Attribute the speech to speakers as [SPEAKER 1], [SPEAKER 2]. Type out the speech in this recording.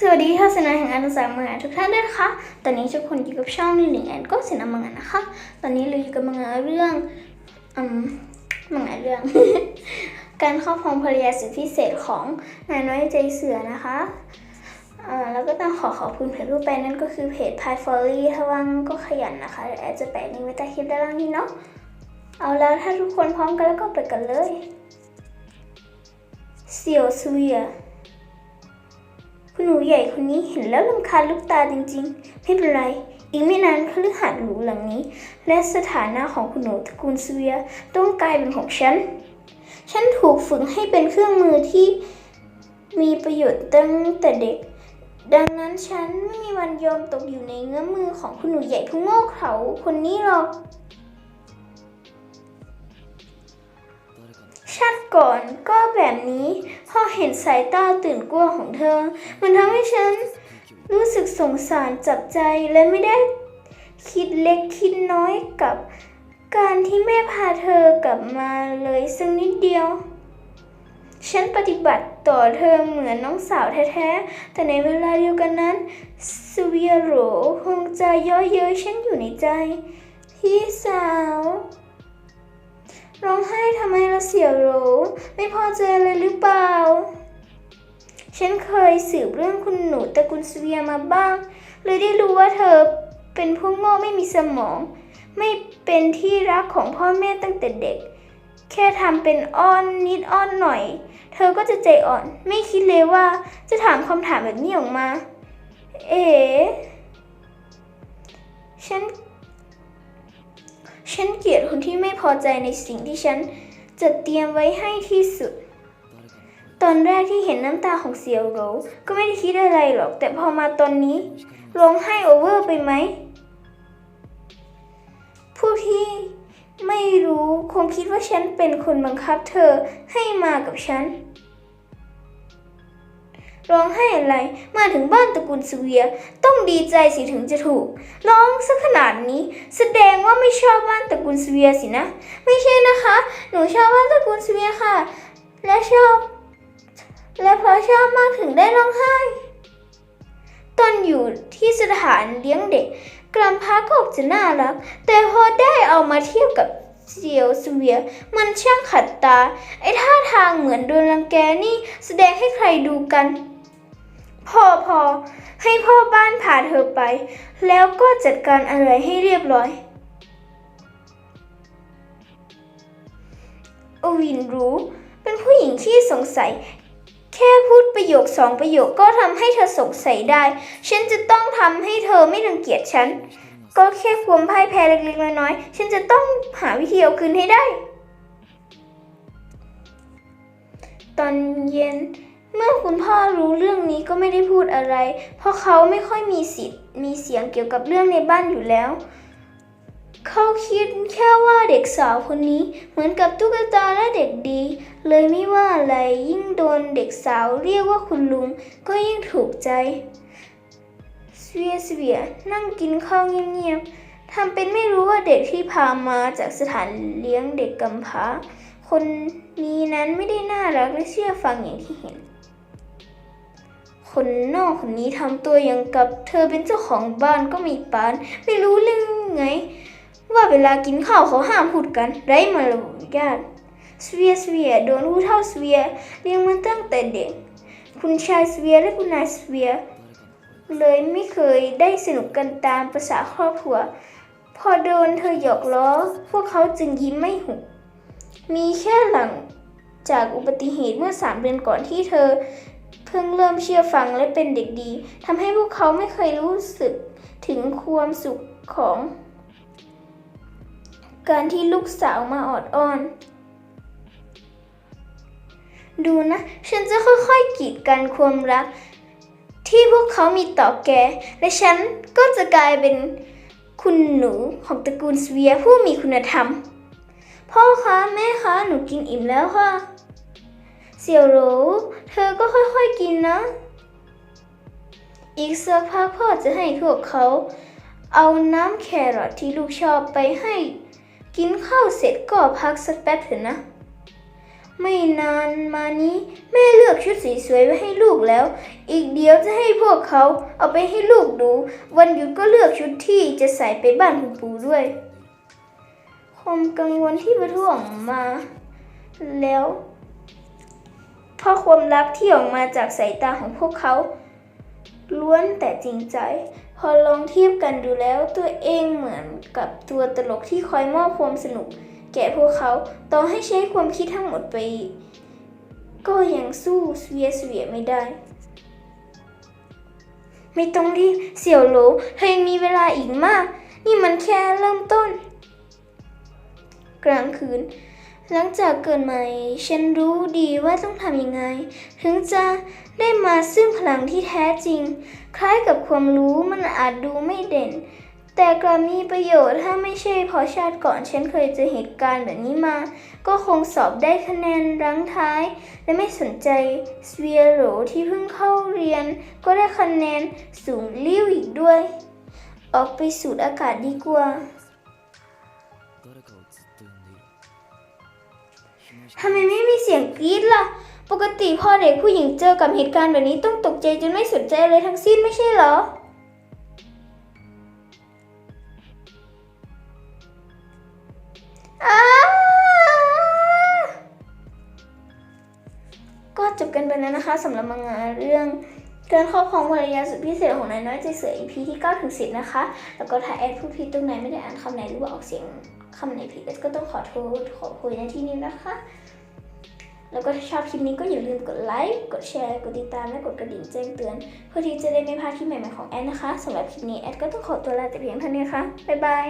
[SPEAKER 1] สวัสดีท่านสนาแห่งอาณาจักรมังงะทุกท่านด้วยนะคะ ตอนนี้ทุกคนอยู่กับช่องหลิงแอนก็สินามังงะนะคะ ตอนนี้เราอยู่กับมังงะเรื่องอืมมังงะเรื่อง การครอบครองภรรยาสุดพิเศษของนายน้อยใจเสือนะคะอ่าแล้วก็ต้องขอขอบคุณเพจรูปแปลนั่นก็คือเพจ p i f o l y ถ้าว่างก็ขยันนะคะแอดจะแปะลิงก์ไว้ใต้คลิปด้านล่างนี้เนาะ เอาแล้วถ้าทุกคนพร้อมกันแล้วก็ไปกันเลยเสี่ยวซุยอ คุณหนูใหญ่คนนี้เห็นแล้วลำคาญลูกตาจริงๆ ไม่เป็นไร อีกไม่นานคฤหาสน์หรูหลังนี้ และสถานะของคุณหนูตระกูลเสวียต้องกลายเป็นของฉัน ฉันถูกฝึกให้เป็นเครื่องมือที่มีประโยชน์ตั้งแต่เด็ก ดังนั้นฉันไม่มีวันยอมตกอยู่ในเงื้อมือของคุณหนูใหญ่ผู้โง่เขลาคนนี้หรอก ชาติก่อนก็แบบนี้พอเห็นสายตาตื่นกลัวของเธอ มันทำให้ฉันรู้สึกสงสารจับใจและไม่ได้คิดเล็กคิดน้อยกับการที่แม่พาเธอกลับมาเลยสักนิดเดียว ฉันปฏิบัติต่อเธอเหมือนน้องสาวแท้ๆ แต่ในเวลาเดียวกันนั้นสเวียโรคงจะย่อเย้ยฉันอยู่ในใจ พี่สาว ร้องไห้ทำไมละเสียวโหรไม่พอใจเลยหรือเปล่า ฉันเคยสืบเรื่องคุณหนูตระกุลเวียมาบ้าง เลยได้รู้ว่าเธอเป็นพวกโง่ไม่มีสมอง ไม่เป็นที่รักของพ่อแม่ตั้งแต่เด็ก แค่ทำเป็นอ้อนนิดอ้อนหน่อย เธอก็จะใจอ่อน ไม่คิดเลยว่าจะถามคำถามแบบนี้ออกมา เอ๋ฉัน ฉันเกลียดคนที่ไม่พอใจในสิ่งที่ฉันจะเตรียมไว้ให้ที่สุด ตอนแรกที่เห็นน้ำตาของเซียวโรวก็ไม่ได้คิดอะไรหรอก แต่พอมาตอนนี้ร้องไห้โอเวอร์ไปไหม ผู้ที่ไม่รู้คงคิดว่าฉันเป็นคนบังคับเธอให้มากับฉัน ร้องไห้อะไร มาถึงบ้านตระกูลสเวีย ต้องดีใจสิถึงจะถูก ร้องสักขนาดนี้ แสดงว่าไม่ชอบบ้านตระกูลสเวียสินะ ไม่ใช่นะคะ หนูชอบบ้านตระกูลสเวียค่ะ และชอบ และเพราะชอบมากถึงได้ร้องไห้ ตอนอยู่ที่สถานเลี้ยงเด็กกลัมพาก็ออกจะน่ารัก แต่พอได้เอามาเทียบกับเซียวสเวีย มันช่างขัดตา ไอ้ท่าทางเหมือนโดนรังแกนี่แสดงให้ใครดูกัน พ่อพอให้พ่อบ้านพาเธอไป แล้วก็จัดการอะไรให้เรียบร้อย อวินรู้ เป็นผู้หญิงที่สงสัย แค่พูดประโยคสองประโยคก็ทำให้เธอสงสัยได้ ฉันจะต้องทำให้เธอไม่รังเกียจฉัน ก็แค่ความพ่ายแพ้เล็กๆน้อยๆ ฉันจะต้องหาวิธีเอาคืนให้ได้ ตอนเย็น เมื่อคุณพ่อรู้เรื่องนี้ก็ไม่ได้พูดอะไร เพราะเขาไม่ค่อยมีสิทธิ์มีเสียงเกี่ยวกับเรื่องในบ้านอยู่แล้ว เขาคิดแค่ว่าเด็กสาวคนนี้เหมือนกับตุ๊กตาและเด็กดี เลยไม่ว่าอะไรยิ่งโดนเด็กสาวเรียกว่าคุณลุงก็ยิ่งถูกใจเสวียเสวียนั่งกินข้าวเงียบๆทำเป็นไม่รู้ว่าเด็กที่พามาจากสถานเลี้ยงเด็กกำพร้าคนนี้นั้นไม่ได้น่ารักและเชื่อฟังอย่างที่เห็น คนนอกคนนี้ทำตัวอย่างกับเธอเป็นเจ้าของบ้านก็มีปาน ไม่รู้เรื่องไง ว่าเวลากินข้าวเขาห้ามพูดกัน ไร้มารยาทสเวียสเวียโดนผู้เฒ่าสเวียเลี้ยงมาตั้งแต่เด็ก คุณชายสเวียและคุณนายสเวีย เลยไม่เคยได้สนุกกันตามภาษาครอบครัว พอโดนเธอหยอกล้อ พวกเขาจึงยิ้มไม่หุบมีแค่หลังจากอุบัติเหตุเมื่อสามเดือนก่อนที่เธอ เพิ่งเริ่มเชื่อฟังและเป็นเด็กดีทำให้พวกเขาไม่เคยรู้สึกถึงความสุขของ การที่ลูกสาวมาออดอ้อน ดูนะ ฉันจะค่อยๆกีดกันความรัก ที่พวกเขามีต่อแก และฉันก็จะกลายเป็นคุณหนูของตระกูลสเวียผู้มีคุณธรรม พ่อคะ แม่คะ หนูกินอิ่มแล้วค่ะ เสี่ยวโหรเธอก็ค่อยๆกินนะ อีกสักพักพ่อจะให้พวกเขา เอาน้ำแครอทที่ลูกชอบไปให้ กินข้าวเสร็จก็พักสักแป๊บเถอะนะ ไม่นานมานี้แม่เลือกชุดสวยๆไว้ให้ลูกแล้ว อีกเดียวจะให้พวกเขาเอาไปให้ลูกดู วันหยุดก็เลือกชุดที่จะใส่ไปบ้านคุณปู่ด้วยความกังวลที่ประทุออกมาแล้ว เพราะความรักที่ออกมาจากสายตาของพวกเขา ล้วนแต่จริงใจ พอลองเทียบกันดูแล้วตัวเองเหมือนกับตัวตลกที่คอยมอบความสนุก แก่พวกเขาต่อให้ใช้ความคิดทั้งหมดไป ก็ยังสู้เสวียเสวียไม่ได้ ไม่ต้องรีบเสี่ยวโหลเธอยังมีเวลาอีกมาก นี่มันแค่เริ่มต้น กลางคืน หลังจากเกิดใหม่ ฉันรู้ดีว่าต้องทำยังไง ถึงจะได้มาซึ่งพลังที่แท้จริง คล้ายกับความรู้มันอาจดูไม่เด่น แต่กลับมีประโยชน์ถ้าไม่ใช่เพราะชาติก่อนฉันเคยเจอเหตุการณ์แบบนี้มา ก็คงสอบได้คะแนนรั้งท้าย และไม่สนใจสเวียโรที่เพิ่งเข้าเรียน ก็ได้คะแนนสูงลิ้วอีกด้วย ออกไปสูดอากาศดีกว่า ทำไมไม่มีเสียงกรี๊ดล่ะ ปกติพ่อเด็กผู้หญิงเจอกับเหตุการณ์แบบนี้ต้องตกใจจนไม่สนใจอะไรทั้งสิ้นไม่ใช่เหรอ ก็จบกันไปแล้วนะคะสำหรับมังงะเรื่องการครอบครองภรรยาสุดพิเศษของนายน้อยใจเสือ EP ที่9ถึง10 นะคะ แล้วก็ถ้าแอดพูดผิดตรงไหนไม่ได้อ่านคำไหนหรือว่าออกเสียง คำไหนผิดก็ต้องขอโทษขอคุยในที่นี้นะคะ แล้วก็ถ้าชอบคลิปนี้ก็อย่าลืมกดไลค์ กดแชร์ กดติดตาม และกดกระดิ่งแจ้งเตือน เพื่อที่จะได้ไม่พลาดคลิปใหม่ๆของแอดนะคะสำหรับคลิปนี้แอดก็ต้องขอตัวลาแต่เพียงเท่านี้นะคะบ๊ายบาย